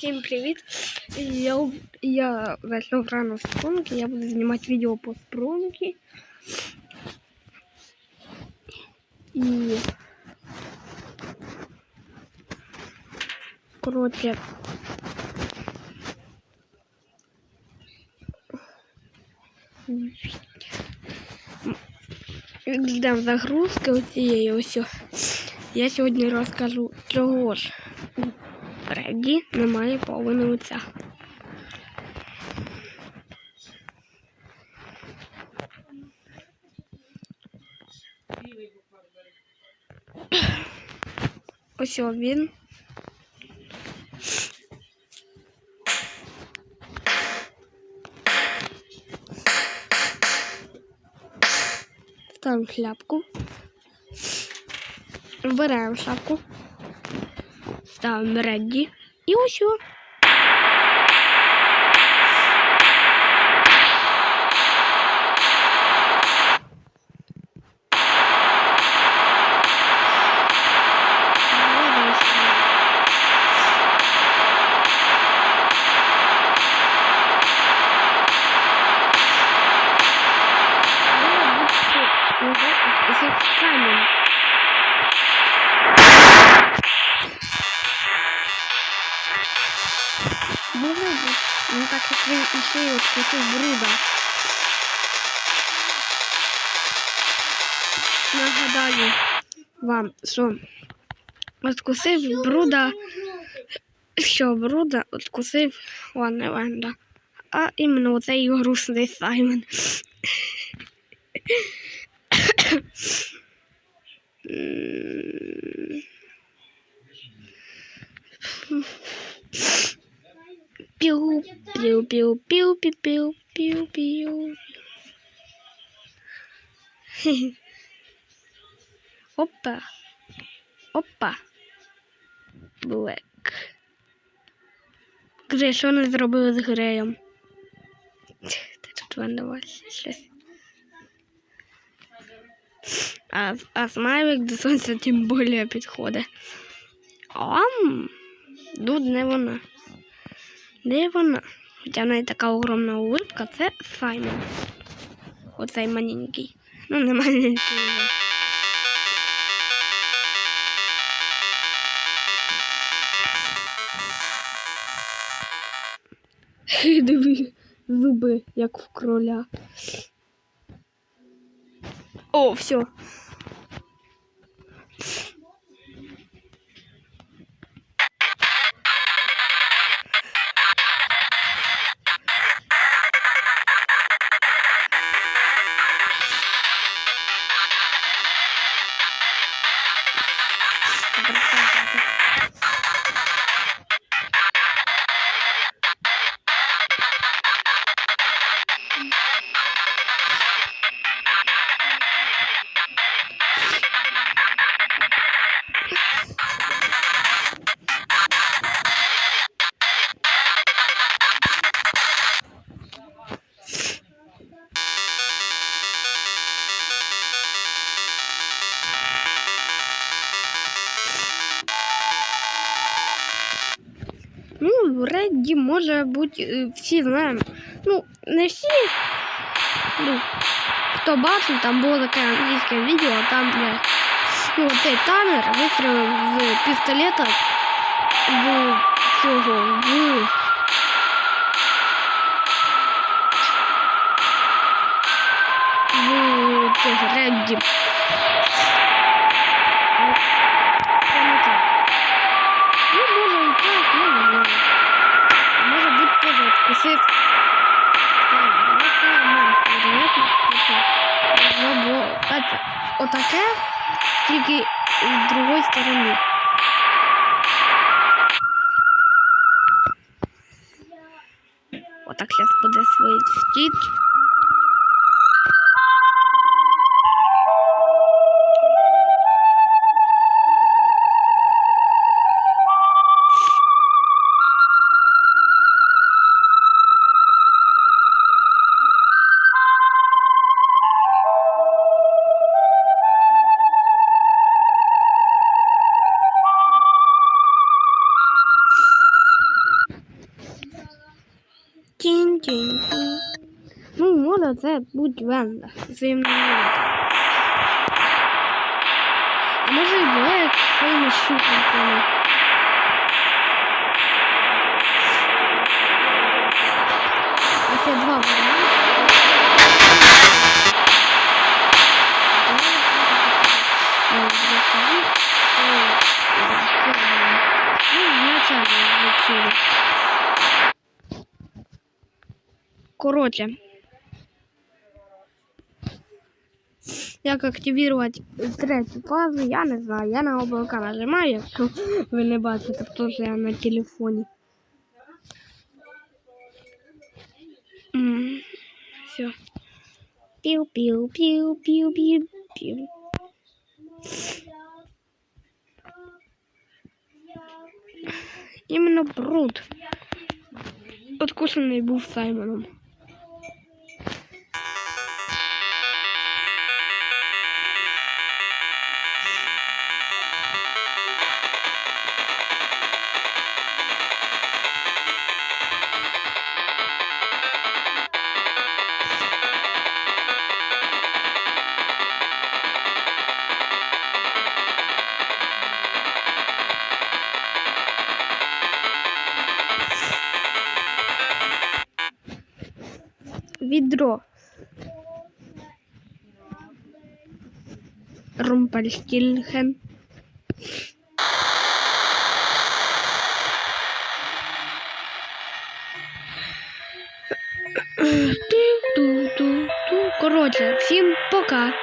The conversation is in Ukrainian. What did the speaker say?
Всім привіт! Я, я зайшов рано в спрунки, я буду знімати відео по спрунки. І... Коротше... Ждем загрузки оцієї ось. Я сьогодні розкажу, чого ж у Фредді немає половини лиця. Ось він. Ставимо шляпку. Вбираємо шапку. Ставимо редди І ось. о. Саймон. Бути. Ну так як він іще й откусив бруда. Нагадаю вам, що откусив бруда, що бруда откусив Ван Ленда. А іменно оцей грустний Саймон. М. Пиу, пиу, пиу, пиу, пиу, пиу, пиу. Хе-хе. Опа. Опа. Блек. Грей, що вони зробили з Греєм? Та тут вандавалися щось. А, а смайлик до сонця тим більше підходить. Ам, тут не вона. Де вона? Хоча в неї така огромна улыбка, це Саймон. Оцей маленький. Ну, не маленький. але. Диви, зуби, як в кроля. О, все. Ну, Редді може бути, е, всі знаємо. Ну, не всі. Ну, хто бачив, там було таке англійське відео, там де ну, цей танер вистрілив з пістолета в цього в. В цього Редді. отаке, тільки з другої сторони. Отак зараз буде свій стіч. 弄没了，再也不捐了。所以，我们是不爱买书的。不知，嗯，我同意，嗯，就是这样。那你要讲？Короче, як активувати третю фазу, я не знаю. Я на облака нажимаю, якщо ви не бачите, тому що я на телефоні. Все. Піу-піу-піу-піу-піу-піу. Іменно бруд. Откушений був Саймоном. Відро. Румпельстільген. Ту-ту-ту-ту. Коротше, всім пока.